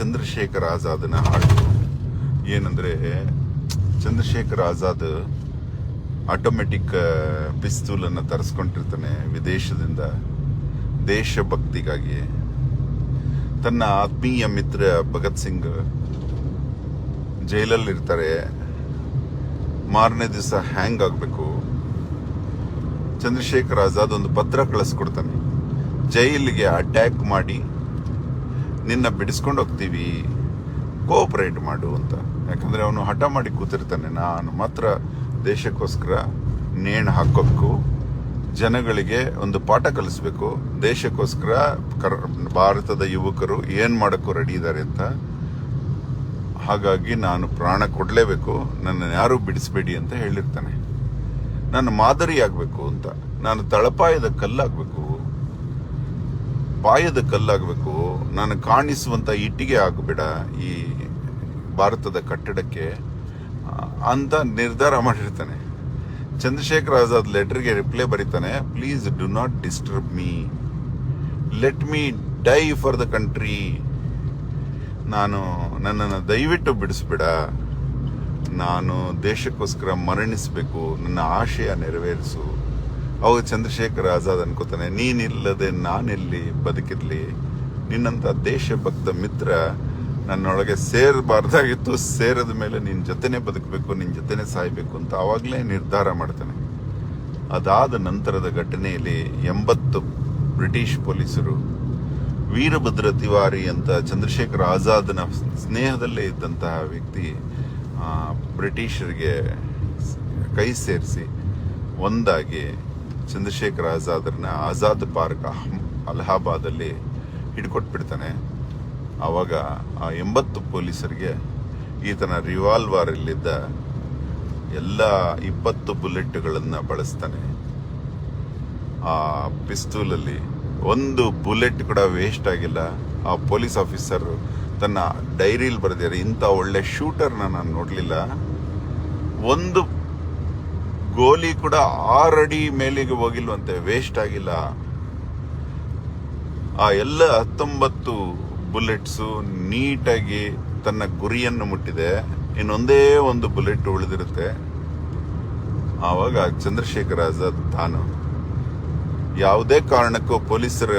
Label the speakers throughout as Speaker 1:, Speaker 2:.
Speaker 1: ಚಂದ್ರಶೇಖರ್ ಆಜಾದನ ಹಾಡು. ಏನಂದ್ರೆ, ಚಂದ್ರಶೇಖರ್ ಆಜಾದ್ ಆಟೋಮೆಟಿಕ್ ಪಿಸ್ತೂಲನ್ನು ತರಿಸ್ಕೊಂಡಿರ್ತಾನೆ ವಿದೇಶದಿಂದ, ದೇಶಭಕ್ತಿಗಾಗಿ. ತನ್ನ ಆತ್ಮೀಯ ಮಿತ್ರ ಭಗತ್ ಸಿಂಗ್ ಜೈಲಲ್ಲಿ ಇರ್ತಾರೆ ಮಾರನೇ ದಿವಸ ಹ್ಯಾಂಗ್ ಆಗಬೇಕು. ಚಂದ್ರಶೇಖರ್ ಆಜಾದ್ ಒಂದು ಪತ್ರ ಕಳಿಸ್ಕೊಡ್ತಾನೆ. ಜೈಲಿಗೆ ಅಟ್ಯಾಕ್ ಮಾಡಿ. ನಿನ್ನ ಬಿಡಿಸ್ಕೊಂಡು ಹೋಗ್ತೀವಿ ಕೋಆಪರೇಟ್ ಮಾಡು ಅಂತ. ಯಾಕಂದರೆ ಅವನು ಹಠ ಮಾಡಿ ಕೂತಿರ್ತಾನೆ. ನಾನು ಮಾತ್ರ ದೇಶಕ್ಕೋಸ್ಕರ ನೇಣು ಹಾಕೋಬೇಕು ಜನಗಳಿಗೆ ಒಂದು ಪಾಠ ಕಲಿಸ್ಬೇಕು. ದೇಶಕ್ಕೋಸ್ಕರ ಕರ್, ಭಾರತದ ಯುವಕರು ಏನು ಮಾಡೋಕ್ಕೂ ರೆಡಿ ಇದ್ದಾರೆ ಅಂತ. ಹಾಗಾಗಿ ನಾನು ಪ್ರಾಣ ಕೊಡಲೇಬೇಕು. ನನ್ನನ್ನು ಯಾರೂ ಬಿಡಿಸ್ಬೇಡಿ ಅಂತ ಹೇಳಿರ್ತಾನೆ. ನಾನು ಮಾದರಿ ಆಗಬೇಕು ಅಂತ. ನಾನು ತಳಪಾಯದ ಕಲ್ಲಾಗಬೇಕು. ಪಾಯದ ಕಲ್ಲಾಗಬೇಕು, ನಾನು ಕಾಣಿಸುವಂತ ಇಟ್ಟಿಗೆ ಆಗಬೇಡ ಈ ಭಾರತದ ಕಟ್ಟಡಕ್ಕೆ ಅಂತ ನಿರ್ಧಾರ ಮಾಡಿರ್ತಾನೆ. ಚಂದ್ರಶೇಖರ್ ಆಜಾದ್ ಲೆಟರ್ಗೆ ರಿಪ್ಲೈ ಬರೀತಾನೆ please do not disturb me let me die for the country ನಾನು ನನ್ನನ್ನು ದಯವಿಟ್ಟು ಬಿಡಿಸ್ಬೇಡ. ನಾನು ದೇಶಕ್ಕೋಸ್ಕರ ಮರಣಿಸಬೇಕು. ನನ್ನ ಆಶಯ ನೆರವೇರಿಸು. ಅವಾಗ ಚಂದ್ರಶೇಖರ್ ಆಜಾದ್ ಅನ್ಕೋತಾನೆ, ನೀನಿಲ್ಲದೆ ನಾನೆಲ್ಲಿ ಬದುಕಿರಲಿ. ನಿನ್ನಂತ ದೇಶಭಕ್ತ ಮಿತ್ರ ನನ್ನೊಳಗೆ ಸೇರಬಾರ್ದಾಗಿತ್ತು, ಸೇರದ ಮೇಲೆ ನಿನ್ನ ಜೊತೆನೇ ಬದುಕಬೇಕು ನಿನ್ನ ಜೊತೆನೆ ಸಾಯಬೇಕು ಅಂತ ಆವಾಗಲೇ ನಿರ್ಧಾರ ಮಾಡ್ತಾನೆ. ಅದಾದ ನಂತರದ ಘಟನೆಯಲ್ಲಿ ಎಂಬತ್ತು ಬ್ರಿಟಿಷ್ ಪೊಲೀಸರು ವೀರಭದ್ರ ತಿವಾರಿ ಅಂತ ಚಂದ್ರಶೇಖರ್ ಆಜಾದ್ನ ಸ್ನೇಹದಲ್ಲೇ ಇದ್ದಂತಹ ವ್ಯಕ್ತಿ ಬ್ರಿಟಿಷರಿಗೆ ಕೈ ಸೇರಿಸಿ, ಒಂದಾಗಿ ಚಂದ್ರಶೇಖರ್ ಆಜಾದ್ರನ್ನ ಆಜಾದ್ ಪಾರ್ಕ್ ಅಹ್- ಅಲಹಾಬಾದಲ್ಲಿ ಹಿಡ್ಕೊಟ್ಬಿಡ್ತಾನೆ. ಆವಾಗ ಆ ಎಂಬತ್ತು ಪೊಲೀಸರಿಗೆ ಈತನ ರಿವಾಲ್ವರ್ ಇಲ್ಲಿದ್ದ ಎಲ್ಲ ಇಪ್ಪತ್ತು ಬುಲೆಟ್ಗಳನ್ನು ಬಳಸ್ತಾನೆ. ಆ ಪಿಸ್ತೂಲಲ್ಲಿ ಒಂದು ಬುಲೆಟ್ ಕೂಡ ವೇಸ್ಟ್ ಆಗಿಲ್ಲ. ಆ ಪೊಲೀಸ್ ಆಫೀಸರ್ ತನ್ನ ಡೈರಿಲಿ ಬರೆದಿದ್ದಾರೆ, ಇಂಥ ಒಳ್ಳೆ ಶೂಟರ್ನ ನಾನು ನೋಡಲಿಲ್ಲ. ಒಂದು ಗೋಲಿ ಕೂಡ ಆರಡಿ ಮೇಲಿಗೆ ಹೋಗಿಲ್ವಂತೆ ವೇಸ್ಟ್ ಆಗಿಲ್ಲ. ಆ ಎಲ್ಲ ಹತ್ತೊಂಬತ್ತು ಬುಲೆಟ್ಸು ನೀಟಾಗಿ ತನ್ನ ಗುರಿಯನ್ನು ಮುಟ್ಟಿದೆ. ಇನ್ನೊಂದೇ ಒಂದು ಬುಲೆಟ್ ಉಳಿದಿರುತ್ತೆ. ಆವಾಗ ಚಂದ್ರಶೇಖರ್ ಆಜಾದ್ ತಾನು. ಯಾವುದೇ ಕಾರಣಕ್ಕೂ ಪೊಲೀಸರ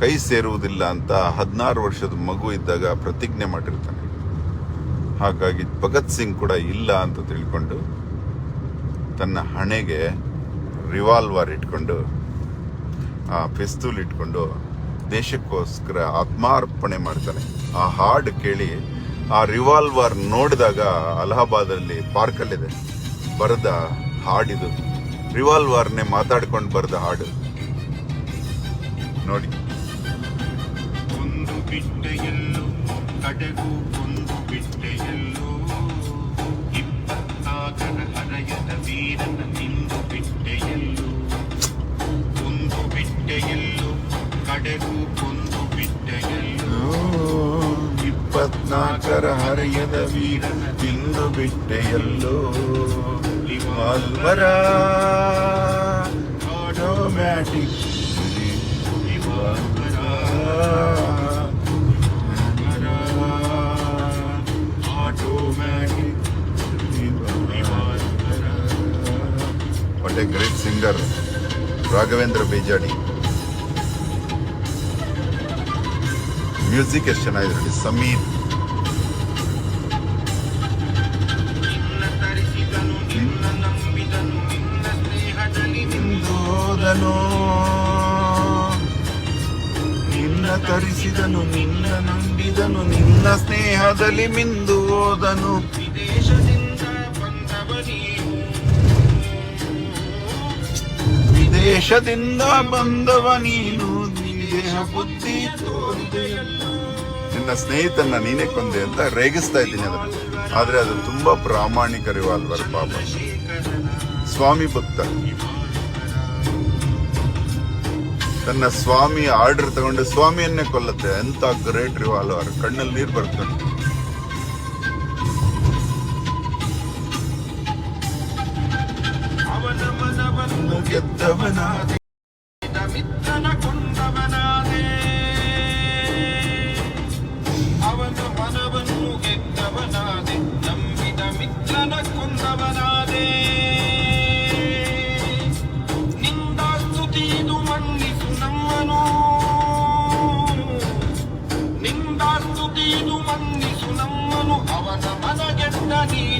Speaker 1: ಕೈ ಸೇರುವುದಿಲ್ಲ ಅಂತ ಹದಿನಾರು ವರ್ಷದ ಮಗು ಇದ್ದಾಗ ಪ್ರತಿಜ್ಞೆ ಮಾಡಿರ್ತಾನೆ. ಹಾಗಾಗಿ ಭಗತ್ ಸಿಂಗ್ ಕೂಡ ಇಲ್ಲ ಅಂತ ತಿಳ್ಕೊಂಡು ತನ್ನ ಹಣೆಗೆ ರಿವಾಲ್ವರ್ ಇಟ್ಕೊಂಡು ಪಿಸ್ತೂಲ್ ಇಟ್ಕೊಂಡು ದೇಶಕ್ಕೋಸ್ಕರ ಆತ್ಮಾರ್ಪಣೆ ಮಾಡ್ತಾನೆ. ಆ ಹಾಡು ಕೇಳಿ ಆ ರಿವಾಲ್ವರ್ ನೋಡಿದಾಗ ಅಲಹಾಬಾದಲ್ಲಿ ಪಾರ್ಕಲ್ಲಿದೆ. ಬರೆದ ಹಾಡಿದು ರಿವಾಲ್ವರ್ನೇ ಮಾತಾಡ್ಕೊಂಡು ಬರೆದ ಹಾಡು. ನೋಡಿ.
Speaker 2: ಒಂದು ಬಿಟ್ಟೆಯಲ್ಲೂ, ಕಡೆಗೂ ಒಂದು ಬಿಟ್ಟೆಯಲ್ಲೂ ಹರೆಯದ ವೀರನ ನಿಂದು ಬಿಟ್ಟೆಯಲ್ಲೂ ಒಂದು ಬಿಟ್ಟೆಯಲ್ಲೂ ಕಡೆಗೂ ಕೊಂದು ಬಿಟ್ಟೆಯಲ್ಲೂ.
Speaker 1: ಇಪ್ಪತ್ನಾಲ್ಕರ ಹರೆಯದ ವೀರನ ತಿಂದು ಬಿಟ್ಟೆಯಲ್ಲೋ. ರಿವಾಲ್ವರ automatic.
Speaker 2: Automatic
Speaker 1: a great singer Raghavendra Bejadi. Music ಎಷ್ಟು ಚೆನ್ನಾಗಿದೆ ಸಮೀರ್.
Speaker 2: ನಿನ್ನ ತರಿಸಿದನು ನಿನ್ನ ನಂಬಿದನು ನಿನ್ನ ಸ್ನೇಹದಲ್ಲಿ
Speaker 1: ನಿಂದೋದನು ನಿನ್ನ ತರಿಸಿದನು, ನಿನ್ನ ನಂಬಿದನು, ನಿನ್ನ ಸ್ನೇಹದಲ್ಲಿ ಮಿಂದು ಹೋದನು.
Speaker 2: ವಿದೇಶದಿಂದ ಬಂದವ ನೀನು
Speaker 1: ಬುದ್ಧಿ. ನಿನ್ನ ಸ್ನೇಹಿತನ ನೀನೇ ಕೊಂದೆ ಅಂತ ರೇಗಿಸ್ತಾ ಇದ್ದೀನಿ ಅದನ್ನು. ಆದ್ರೆ ಅದು ತುಂಬಾ ಪ್ರಾಮಾಣಿಕ ರಿವಾಲ್ವರ್ ಪಾಪ. ಸ್ವಾಮಿ ಭಕ್ತ. ತನ್ನ ಸ್ವಾಮಿ ಆರ್ಡರ್ ತಗೊಂಡು ಸ್ವಾಮಿಯನ್ನೇ ಕೊಲ್ಲತ್ತೆ. ಅಂತ ಗ್ರೇಟ್ ರಿವಾಲ್ವರ್ ಕಣ್ಣಲ್ಲಿ ನೀರು ಬರ್ತದೆ ಕೊಂದವನಾದೆ.
Speaker 2: ಮಿತ್ರನ ಕೊಂದವನಾದೆ ಅವನ ಮನವನ್ನು ಗೆದ್ದವನಾದೆ. ನಂಬಿದ ಮಿಥನ ಕೊಂದವನಾದೆ. ನಿಂದ ಸ್ತುತಿದು ಮನ್ನಿಸು ನಮ್ಮನು. ನಿಂದ ಸ್ತುತಿದು
Speaker 1: ಮನ್ನಿಸು ನಮ್ಮನು. ಅವನ ಮನಗೆದ್ದ ನೀ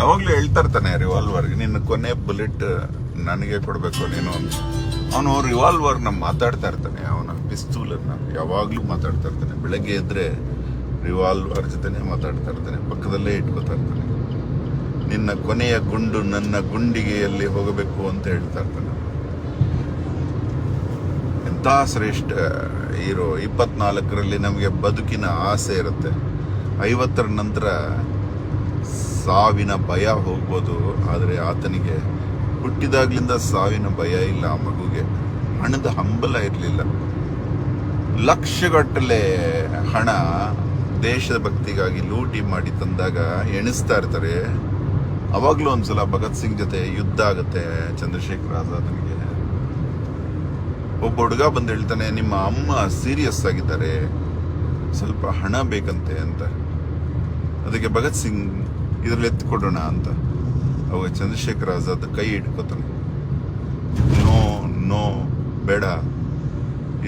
Speaker 1: ಯಾವಾಗ್ಲೂ ಹೇಳ್ತಾ ಇರ್ತಾನೆ ರಿವಾಲ್ವರ್ ನಿನ್ನ ಕೊನೆ ಬುಲೆಟ್ ನನಗೆ ಕೊಡ್ಬೇಕು ನೀನು ಅವನು ರಿವಾಲ್ವರ್ನ ಮಾತಾಡ್ತಾ ಇರ್ತಾನೆ, ಅವನ ಪಿಸ್ತೂಲನ್ನು ಯಾವಾಗ್ಲೂ ಮಾತಾಡ್ತಾ ಇರ್ತಾನೆ. ಬೆಳಗ್ಗೆ ಎದ್ದರೆ ರಿವಾಲ್ವರ್ ಜೊತೆನೇ ಮಾತಾಡ್ತಾ ಇರ್ತಾನೆ, ಪಕ್ಕದಲ್ಲೇ ಇಟ್ಕೋತಾ ಇರ್ತಾನೆ. ನಿನ್ನ ಕೊನೆಯ ಗುಂಡು ನನ್ನ ಗುಂಡಿಗೆಯಲ್ಲಿ ಹೋಗಬೇಕು ಅಂತ ಹೇಳ್ತಾ ಇರ್ತಾನೆ. ಎಂಥ ಶ್ರೇಷ್ಠ ಹೀರೋ. ಇಪ್ಪತ್ನಾಲ್ಕರಲ್ಲಿ ನಮಗೆ ಬದುಕಿನ ಆಸೆ ಇರುತ್ತೆ. ಐವತ್ತರ ನಂತರ ಸಾವಿನ ಭಯ ಹೋಗ್ಬೋದು, ಆದರೆ ಆತನಿಗೆ ಹುಟ್ಟಿದಾಗ್ಲಿಂದ ಸಾವಿನ ಭಯ ಇಲ್ಲ ಆ ಮಗುಗೆ. ಹಣದ ಹಂಬಲ ಇರಲಿಲ್ಲ. ಲಕ್ಷಗಟ್ಟಲೆ ಹಣ ದೇಶದ ಭಕ್ತಿಗಾಗಿ ಲೂಟಿ ಮಾಡಿ ತಂದಾಗ ಎಣಿಸ್ತಾ ಇರ್ತಾರೆ. ಅವಾಗಲೂ ಒಂದ್ಸಲ ಭಗತ್ ಸಿಂಗ್ ಜೊತೆ ಯುದ್ಧ ಆಗುತ್ತೆ ಚಂದ್ರಶೇಖರ್ ಆಜಾದ್ನಿಗೆ ಒಬ್ಬ ಹುಡುಗ ಬಂದು ಹೇಳ್ತಾನೆ, ನಿಮ್ಮ ಅಮ್ಮ ಸೀರಿಯಸ್ ಆಗಿದ್ದಾರೆ. ಸ್ವಲ್ಪ ಹಣ ಬೇಕಂತೆ ಅಂತ. ಅದಕ್ಕೆ ಭಗತ್ ಸಿಂಗ್ ಇದ್ರಲ್ಲಿ ಎತ್ಕೊಡೋಣ ಅಂತ. ಅವಾಗ ಚಂದ್ರಶೇಖರ್ ಆಜಾದ್ ಕೈ ಇಟ್ಕೋತಾನೆ ನೋ ನೋ, ಬೇಡ.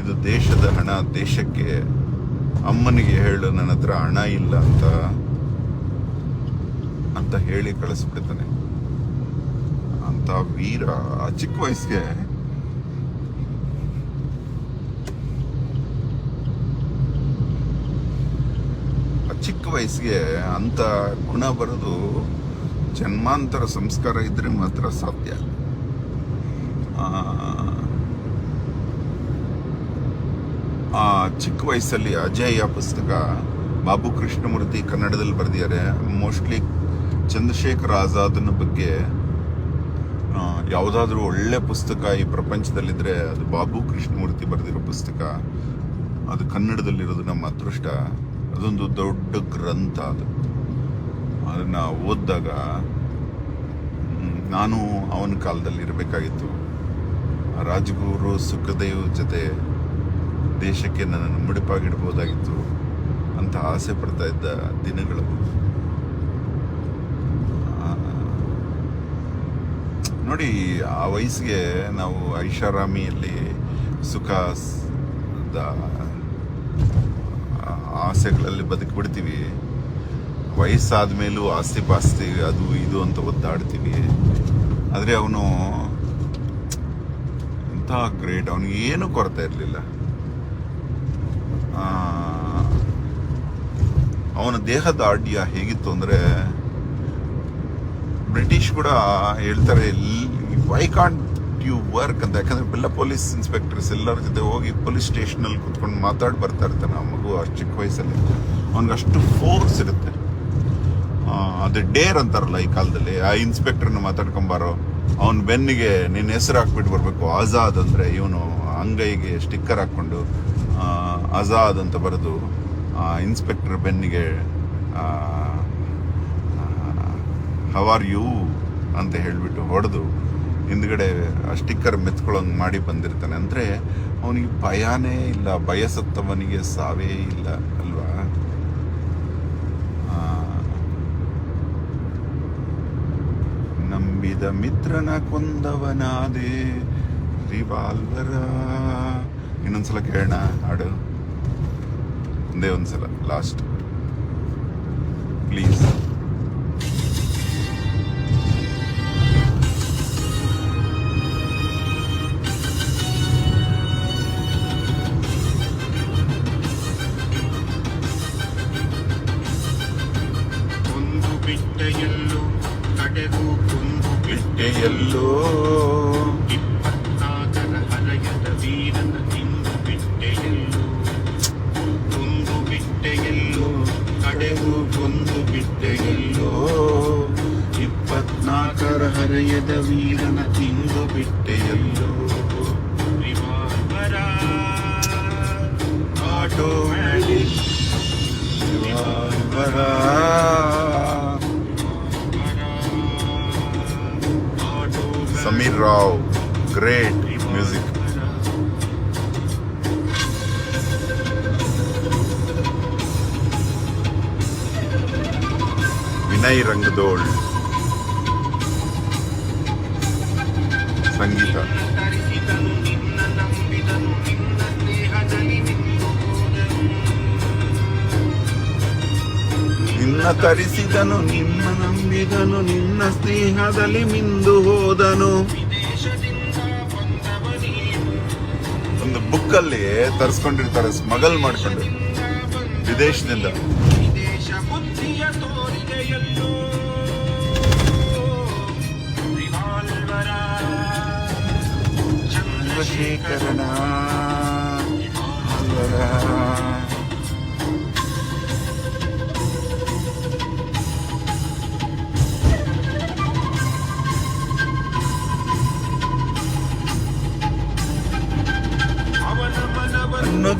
Speaker 1: ಇದು ದೇಶದ ಹಣ, ದೇಶಕ್ಕೆ ಅಮ್ಮನಿಗೆ ಹೇಳು, ನನ್ನ ಹತ್ರ ಹಣ ಇಲ್ಲ ಅಂತ ಅಂತ ಹೇಳಿ ಕಳಿಸ್ಬಿಡ್ತಾನೆ. ಅಂತ ವೀರ ಚಿಕ್ಕ ವಯಸ್ಸಿಗೆ ಆ ಚಿಕ್ಕ ವಯಸ್ಸಿಗೆ ಅಂತ ಗುಣ ಬರೋದು ಜನ್ಮಾಂತರ ಸಂಸ್ಕಾರ ಇದ್ರೆ ಮಾತ್ರ ಸಾಧ್ಯ. ಆ, ಚಿಕ್ಕ ವಯಸ್ಸಲ್ಲಿ ಅಜಯ ಪುಸ್ತಕ ಬಾಬು ಕೃಷ್ಣಮೂರ್ತಿ ಕನ್ನಡದಲ್ಲಿ ಬರೆದಿದ್ದಾರೆ. ಮೋಸ್ಟ್ಲಿ ಚಂದ್ರಶೇಖರ್ ಆಜಾದ್ನ ಬಗ್ಗೆ ಯಾವುದಾದ್ರೂ ಒಳ್ಳೆ ಪುಸ್ತಕ ಈ ಪ್ರಪಂಚದಲ್ಲಿದ್ದರೆ ಅದು ಬಾಬು ಕೃಷ್ಣಮೂರ್ತಿ ಬರೆದಿರೋ ಪುಸ್ತಕ. ಅದು ಕನ್ನಡದಲ್ಲಿರೋದು ನಮ್ಮ ಅದೃಷ್ಟ. ಅದೊಂದು ದೊಡ್ಡ ಗ್ರಂಥ ಅದು. ಅದನ್ನು ಓದಿದಾಗ ನಾನು ಅವನ ಕಾಲದಲ್ಲಿ ಇರಬೇಕಾಗಿತ್ತು. ರಾಜಗುರು ಸುಖದೇವ್ ಜೊತೆ ದೇಶಕ್ಕೆ ನನ್ನನ್ನು ಮುಡಿಪಾಗಿಡ್ಬೋದಾಗಿತ್ತು ಅಂತ ಆಸೆ ಪಡ್ತಾ ಇದ್ದ ದಿನಗಳು. ನೋಡಿ, ಆ ವಯಸ್ಸಿಗೆ ನಾವು ಐಷಾರಾಮಿಯಲ್ಲಿ ಸುಖ ದ ಆಸೆಗಳಲ್ಲಿ ಬದುಕಿಬಿಡ್ತೀವಿ. ವಯಸ್ಸಾದ ಮೇಲೂ ಆಸ್ತಿ ಪಾಸ್ತಿ ಅದು ಇದು ಅಂತ ಒದ್ದಾಡ್ತೀವಿ. ಆದರೆ ಅವನು ಇಂಥ ಗ್ರೇಟ್, ಅವನಿಗೆ ಏನು ಕೊರತೆ ಇರಲಿಲ್ಲ. ಅವನ ದೇಹದ ಆಡ್ಯ ಹೇಗಿತ್ತು ಅಂದರೆ, ಬ್ರಿಟಿಷ್ ಕೂಡ ಹೇಳ್ತಾರೆ ವೈ ಕಾಂಟ್ ಯು ವರ್ಕ್ ಅಂತ ಯಾಕಂದ್ರೆ ಎಲ್ಲ ಪೊಲೀಸ್ ಇನ್ಸ್ಪೆಕ್ಟರ್ಸ್ ಎಲ್ಲರ ಜೊತೆ ಹೋಗಿ ಪೊಲೀಸ್ ಸ್ಟೇಷನಲ್ಲಿ ಕುತ್ಕೊಂಡು ಮಾತಾಡಿ ಬರ್ತಾ ಇರ್ತಾನೆ ಆ ಮಗು ಅಷ್ಟು ಚಿಕ್ಕ ವಯಸ್ಸಲ್ಲಿ. ಅವ್ನಿಗೆ ಅಷ್ಟು ಫೋರ್ಸ್ ಇರುತ್ತೆ. ಅದೇ ಡೇರ್ ಅಂತಾರಲ್ಲ ಈ ಕಾಲದಲ್ಲಿ. ಆ ಇನ್ಸ್ಪೆಕ್ಟರ್ನ ಮಾತಾಡ್ಕೊಂಬಾರೋ, ಅವನ ಬೆನ್ನಿಗೆ ನಿನ್ನ ಹೆಸರು ಹಾಕ್ಬಿಟ್ಟು ಬರಬೇಕು. ಆಜಾದ್ ಅಂದರೆ ಇವನು ಅಂಗೈಗೆ ಸ್ಟಿಕ್ಕರ್ ಹಾಕ್ಕೊಂಡು ಆಜಾದ್ ಅಂತ ಬರೆದು, ಆ, ಇನ್ಸ್ಪೆಕ್ಟರ್ ಬೆನ್ನಿಗೆ ಹವ್ ಆರ್ ಯು ಅಂತ ಹೇಳಿಬಿಟ್ಟು ಹೊಡೆದು ಹಿಂದ್ಗಡೆ ಸ್ಟಿಕ್ಕರ್ ಮೆತ್ಕೊಳ್ಳೋಂಗೆ ಮಾಡಿ ಬಂದಿರ್ತಾನೆ. ಅಂದರೆ ಅವನಿಗೆ ಭಯನೇ ಇಲ್ಲ, ಬಯಸತ್ತವನಿಗೆ ಸಾವೇ ಇಲ್ಲ, ಅಲ್ವಾ? ನಂಬಿದ ಮಿತ್ರನ ಕೊಂದವನಾದೆ ರಿವಾಲ್ವರ. ಇನ್ನೊಂದ್ಸಲ ಕೇಳೋಣ, ಹಾಡು. ಒಂದೇ ಒಂದ್ಸಲ, ಲಾಸ್ಟ್. ಪ್ಲೀಸ್.
Speaker 2: ಕಡೆಯಲ್ಲೂ ಕಡೆಗೂ ಕೊಂದು
Speaker 1: ಬಿಟ್ಟೆಯಲ್ಲೋ
Speaker 2: ಇಪ್ಪತ್ತಾಕರ ಹರಯದ ವೀರನ ತಿಂದು ಬಿಟ್ಟೆಯಲ್ಲೋ ತುಂದು ಬಿಟ್ಟೆಯಲ್ಲೋ ಕಡೆಗೂ ಕೊಂದು ಬಿಟ್ಟೆಯಲ್ಲೋ
Speaker 1: ಇಪ್ಪತ್ನಾಲ್ಕರ ಹರೆಯದ ವೀರನ ತಿಂದು ಬಿಟ್ಟೆಯಲ್ಲೋ auto automatic
Speaker 2: Sameer Rao. Great music. Vinay Rangdol, Sangeeta.
Speaker 1: ನಿನ್ನ ತರಿಸಿದನು, ನಿನ್ನ ನಂಬಿದನು, ನಿನ್ನ ಸ್ನೇಹದಲ್ಲಿ ಮಿಂದು ಹೋದನು. ಒಂದು ಬುಕ್ ಅಲ್ಲಿ ತರಿಸ್ಕೊಂಡಿರ್ತಾರೆ, ಸ್ಮಗಲ್ ಮಾಡ್ಕೊಂಡು. ವಿದೇಶದಿಂದ. ಚಂದ್ರಶೇಖರನ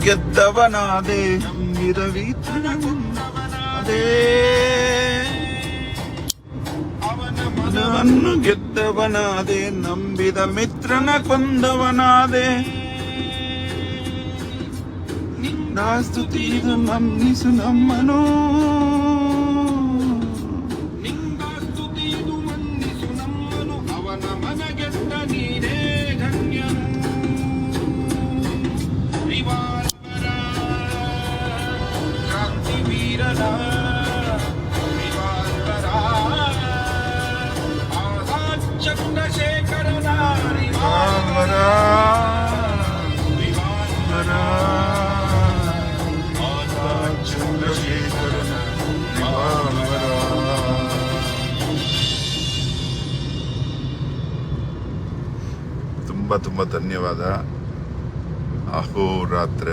Speaker 1: ಗೆದ್ದವನಾದೆ ಅದೇ ಮನವನ್ನು ಗೆದ್ದವನಾದೆ ನಂಬಿದ ಮಿತ್ರನ ಕೊಂದವನಾದೆ. ನಿನ್ನ ಸ್ತುತಿದು ನಮ್ಮಿಸು ನಮ್ಮನು ತುಂಬಾ ತುಂಬ ಧನ್ಯವಾದ. ಅಹೋರಾತ್ರ.